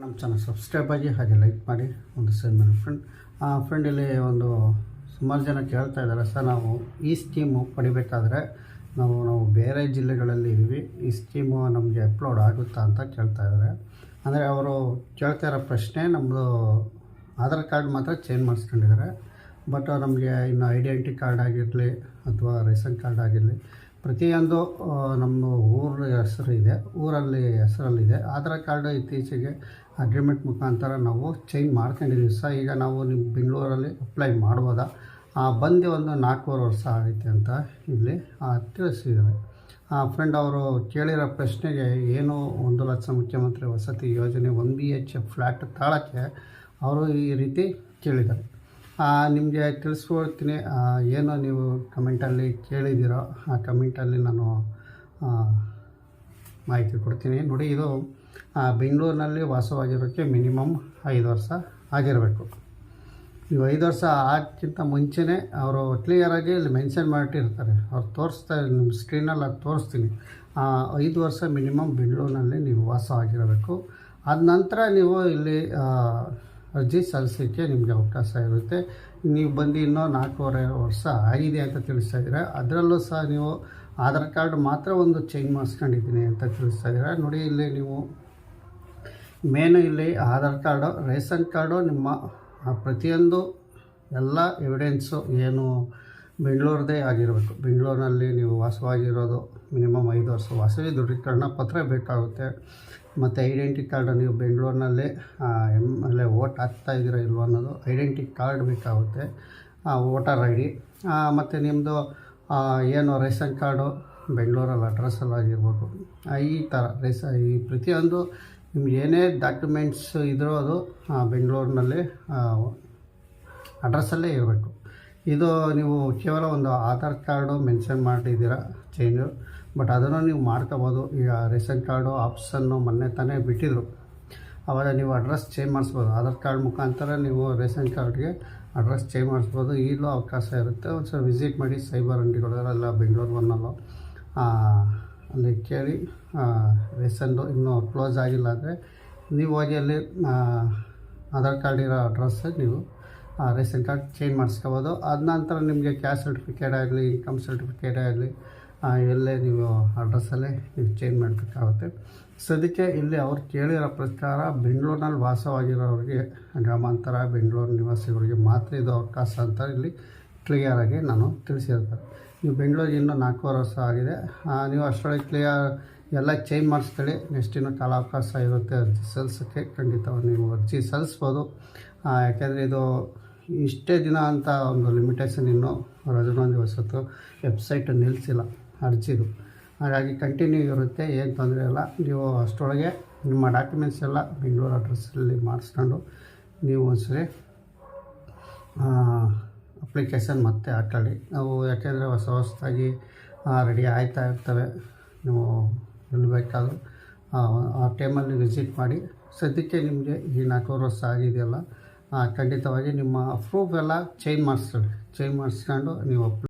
ನಮ್ಮ channel subscribe ಆಗಿ ಹಾಗೆ ಲೈಕ್ ಮಾಡಿ, ಒಂದು ಸರ್ ಮಾಡಿ ಫ್ರೆಂಡ್ ಫ್ರೆಂಡ್ ಇಲ್ಲಿ ಒಂದು ಸುಮಾರು ಜನ ಕೇಳ್ತಾ ಇದ್ದಾರೆ, ಸರ್, ನಾವು ಈ ಸ್ಕೀಮು ಪಡಿಬೇಕಾದ್ರೆ ನಾವು ನಾವು ಬೇರೆ ಜಿಲ್ಲೆಗಳಲ್ಲಿ ಇದ್ದೀವಿ, ಈ ಸ್ಕೀಮು ನಮಗೆ ಅಪ್ಲೋಡ್ ಆಗುತ್ತಾ ಅಂತ ಕೇಳ್ತಾ ಇದ್ದಾರೆ. ಅಂದರೆ ಅವರು ಕೇಳ್ತಾ ಇರೋ ಪ್ರಶ್ನೆ ನಮ್ಮದು ಆಧಾರ್ ಕಾರ್ಡ್ ಮಾತ್ರ ಚೇಂಜ್ ಮಾಡಿಸ್ಕೊಂಡಿದ್ದಾರೆ. ಬಟ್ ನಮಗೆ ಇನ್ನು ಐಡೆಂಟಿ ಕಾರ್ಡ್ ಆಗಿರಲಿ, ಅಥವಾ ರೇಷನ್ ಕಾರ್ಡ್ ಆಗಿರಲಿ ಪ್ರತಿಯೊಂದು ನಮ್ಮ ಊರ ಹೆಸರು ಇದೆ ಊರಲ್ಲಿ ಹೆಸರಲ್ಲಿದೆ. ಆಧಾರ್ ಕಾರ್ಡ್ ಇತ್ತೀಚೆಗೆ ಅಗ್ರಿಮೆಂಟ್ ಮುಖಾಂತರ ನಾವು ಚೇಂಜ್ ಮಾಡ್ಕೊಂಡಿದ್ದೀವಿ ಸರ್ ಈಗ ನಾವು ನಿಮ್ಮ ಬೆಂಗಳೂರಲ್ಲಿ ಅಪ್ಲೈ ಮಾಡ್ಬೋದಾ? ಬಂದು ಒಂದು ನಾಲ್ಕೂವರೆ ವರ್ಷ ಆಗೈತೆ ಅಂತ ಇಲ್ಲಿ ಆ, ತಿಳಿಸಿದ್ದಾರೆ. ಫ್ರೆಂಡ್ ಅವರು ಕೇಳಿರೋ ಪ್ರಶ್ನೆಗೆ ಏನು ಒಂದು ಲಕ್ಷ ಮುಖ್ಯಮಂತ್ರಿ ವಸತಿ ಯೋಜನೆ ಒನ್ ಬಿ ಎಚ್ ಫ್ಲ್ಯಾಟ್ ತಾಳಕ್ಕೆ ಅವರು ಈ ರೀತಿ ಕೇಳಿದ್ದಾರೆ. ನಿಮಗೆ ತಿಳಿಸ್ಕೊಡ್ತೀನಿ. ಏನು ನೀವು ಕಮೆಂಟಲ್ಲಿ ಕೇಳಿದ್ದೀರೋ ಆ ಕಮೆಂಟಲ್ಲಿ ನಾನು ಮಾಹಿತಿ ಕೊಡ್ತೀನಿ. ನೋಡಿ, ಇದು ಬೆಂಗಳೂರಿನಲ್ಲಿ ವಾಸವಾಗಿರೋಕ್ಕೆ ಮಿನಿಮಮ್ ಐದು ವರ್ಷ ಆಗಿರಬೇಕು. ನೀವು ಐದು ವರ್ಷ ಆಗಕ್ಕಿಂತ ಮುಂಚೆನೇ ಅವರು ಕ್ಲಿಯರಾಗಿ ಇಲ್ಲಿ ಮೆನ್ಷನ್ ಮಾಡಿಟ್ಟಿರ್ತಾರೆ ಅವ್ರು ತೋರಿಸ್ತಾ ನಿಮ್ಮ ಸ್ಕ್ರೀನಲ್ಲಿ ಅದು ತೋರಿಸ್ತೀನಿ. ಐದು ವರ್ಷ ಮಿನಿಮಮ್ ಬೆಂಗಳೂರಿನಲ್ಲಿ ನೀವು ವಾಸವಾಗಿರಬೇಕು. ಅದ ನಂತರ ನೀವು ಇಲ್ಲಿ ಅರ್ಜಿ ಸಲ್ಲಿಸಲಿಕ್ಕೆ ನಿಮಗೆ ಅವಕಾಶ ಇರುತ್ತೆ. ನೀವು ಬಂದು ಇನ್ನೂ ನಾಲ್ಕೂವರೆ ವರ್ಷ ಆಗಿದೆ ಅಂತ ತಿಳಿಸ್ತಾ ಇದ್ದೀರಾ. ಅದರಲ್ಲೂ ಸಹ ನೀವು ಆಧಾರ್ ಕಾರ್ಡ್ ಮಾತ್ರ ಒಂದು ಚೇಂಜ್ ಮಾಡಿಸ್ಕೊಂಡಿದ್ದೀನಿ ಅಂತ ತಿಳಿಸ್ತಾ ಇದ್ದೀರಾ. ನೋಡಿ, ಇಲ್ಲಿ ನೀವು ಮೇನ್ ಇಲ್ಲಿ ಆಧಾರ್ ಕಾರ್ಡು, ರೇಷನ್ ಕಾರ್ಡು, ನಿಮ್ಮ ಪ್ರತಿಯೊಂದು ಎಲ್ಲ ಎವಿಡೆನ್ಸು ಏನು ಬೆಂಗಳೂರದೇ ಆಗಿರಬೇಕು. ಬೆಂಗಳೂರಿನಲ್ಲಿ ನೀವು ವಾಸವಾಗಿರೋದು ಮಿನಿಮಮ್ ಐದು ವರ್ಷ ವಾಸವಿ ದೃಢೀಕರಣ ಪತ್ರ ಬೇಕಾಗುತ್ತೆ. ಮತ್ತು ಐಡೆಂಟಿ ಕಾರ್ಡ್ ನೀವು ಬೆಂಗಳೂರಿನಲ್ಲಿ ಎಂ ಎ ಓಟ್ ಹಾಕ್ತಾ ಇದ್ದೀರಾ ಇಲ್ವ ಅನ್ನೋದು ಐಡೆಂಟಿ ಕಾರ್ಡ್ ಬೇಕಾಗುತ್ತೆ. Voter I D. ಮತ್ತು ನಿಮ್ಮದು ಏನು ರೇಷನ್ ಕಾರ್ಡು ಬೆಂಗಳೂರಲ್ಲಿ ಅಡ್ರೆಸ್ಸಲ್ಲಿ ಆಗಿರ್ಬೋದು. ಆ, ಈ ಥರ ರೇಸ ಈ ಪ್ರತಿಯೊಂದು ನಿಮ್ಗೆ ಏನೇ ಡಾಕ್ಯುಮೆಂಟ್ಸ್ ಇದ್ರೂ ಅದು ಬೆಂಗಳೂರಿನಲ್ಲಿ ಅಡ್ರೆಸ್ಸಲ್ಲೇ ಇರಬೇಕು. ಇದು ನೀವು ಕೇವಲ ಒಂದು ಆಧಾರ್ ಕಾರ್ಡು ಮೆನ್ಷನ್ ಮಾಡಿದ್ದೀರಾ ಚೇಂಜು ಬಟ್ ಅದನ್ನು ನೀವು ಮಾಡ್ಕೋಬೋದು. ಈಗ ರೇಷನ್ ಕಾರ್ಡು ಆಪ್ಷನ್ನು ಮೊನ್ನೆ ತಾನೇ ಬಿಟ್ಟಿದ್ರು. ಆವಾಗ ನೀವು ಅಡ್ರೆಸ್ ಚೇಂಜ್ ಮಾಡಿಸ್ಬೋದು. ಆಧಾರ್ ಕಾರ್ಡ್ ಮುಖಾಂತರ ನೀವು ರೇಷನ್ ಕಾರ್ಡ್ಗೆ ಅಡ್ರೆಸ್ ಚೇಂಜ್ ಮಾಡಿಸ್ಬೋದು. ಈಗಲೂ ಅವಕಾಶ ಇರುತ್ತೆ. ಒಂದು ಸಲ ವಿಸಿಟ್ ಮಾಡಿ ಸೈಬರ್ ಅಂಗಡಿಗಳಲ್ಲ ಬೆಂಗಳೂರು ಒನ್ನಲ್ಲೋ ಅಲ್ಲಿ ಕೇಳಿ ರೇಷನ್ದು ಇನ್ನೂ ಕ್ಲೋಸ್ ಆಗಿಲ್ಲ ಅಂದರೆ ನೀವು ಹೋಗಿ ಅಲ್ಲಿ ಆಧಾರ್ ಕಾರ್ಡ್ ಇರೋ ಅಡ್ರೆಸ್ ನೀವು ರೇಷನ್ ಕಾರ್ಡ್ ಚೇಂಜ್ ಮಾಡಿಸ್ಕೋಬೋದು. ಅದ ನಂತರ ನಿಮಗೆ ಕ್ಯಾಶ್ ಸರ್ಟಿಫಿಕೇಟ್ ಆಗಲಿ, ಇನ್ಕಮ್ ಸರ್ಟಿಫಿಕೇಟ್ ಆಗಲಿ ಎಲ್ಲೇ ನೀವು ಅಡ್ರೆಸ್ಸಲ್ಲೇ ನೀವು ಚೇಂಜ್ ಮಾಡಬೇಕಾಗುತ್ತೆ. ಸದ್ಯಕ್ಕೆ ಇಲ್ಲಿ ಅವ್ರು ಕೇಳಿರೋ ಪ್ರಕಾರ ಬೆಂಗಳೂರಿನಲ್ಲಿ ವಾಸವಾಗಿರೋರಿಗೆ ಗ್ರಾಮಾಂತರ, ಬೆಂಗಳೂರು ನಿವಾಸಿಗಳಿಗೆ ಮಾತ್ರ ಇದು ಅವಕಾಶ ಅಂತ ಇಲ್ಲಿ ಕ್ಲಿಯರಾಗಿ ನಾನು ತಿಳಿಸಿರ್ತಾರೆ. ನೀವು ಬೆಂಗಳೂರಿಗೆ ಇನ್ನೂ ನಾಲ್ಕೂವರೆ ವರ್ಷ ಆಗಿದೆ. ನೀವು ಅಷ್ಟರೊಳಗೆ ಕ್ಲಿಯರ್ ಎಲ್ಲ ಚೇಂಜ್ ಮಾಡಿಸ್ಕೊಳ್ಳಿ. ನೆಕ್ಸ್ಟ್ ಇನ್ನೂ ಕಾಲಾವಕಾಶ ಇರುತ್ತೆ ಅರ್ಜಿ ಸಲ್ಲಿಸೋಕ್ಕೆ ಖಂಡಿತವಾಗಿ ನೀವು ಅರ್ಜಿ ಸಲ್ಲಿಸ್ಬೋದು. ಯಾಕೆಂದರೆ ಇದು ಇಷ್ಟೇ ದಿನ ಅಂತ ಒಂದು ಲಿಮಿಟೇಷನ್ ಇನ್ನೂ ರಜನೋಂದಿ ವಸತ್ತು ವೆಬ್ಸೈಟ್ ನಿಲ್ಲಿಸಿಲ್ಲ ಅರ್ಜಿದು. ಹಾಗಾಗಿ ಕಂಟಿನ್ಯೂ ಇರುತ್ತೆ ಏನು ತೊಂದರೆ ಇಲ್ಲ. ನೀವು ಅಷ್ಟರೊಳಗೆ ನಿಮ್ಮ ಡಾಕ್ಯುಮೆಂಟ್ಸ್ ಎಲ್ಲ ಬೆಂಗಳೂರು ಅಡ್ರೆಸ್ಸಲ್ಲಿ ಮಾಡಿಸ್ಕೊಂಡು ನೀವು ಒಂದ್ಸರಿ ಅಪ್ಲಿಕೇಶನ್ ಮತ್ತೆ ಹಾಕೊಳ್ಳಿ. ನಾವು ಯಾಕೆಂದರೆ ಹೊಸ ಹೊಸದಾಗಿ ರೆಡಿ ಆಯ್ತಾ ಇರ್ತವೆ. ನೀವು ಎಲ್ಲಿ ಬೇಕಾದರೂ ಆ, ಟೈಮಲ್ಲಿ ವಿಸಿಟ್ ಮಾಡಿ. ಸದ್ಯಕ್ಕೆ ನಿಮಗೆ ಈ ನಾಲ್ಕೂವರೆ ವರ್ಷ ಆಗಿದೆಯಲ್ಲ ಖಂಡಿತವಾಗಿ ನಿಮ್ಮ ಪ್ರೂಫ್ ಎಲ್ಲ ಚೇಂಜ್ ಮಾಡಿಸ್ಕೊಳ್ಳಿ. ಚೇಂಜ್ ಮಾಡಿಸ್ಕೊಂಡು ನೀವು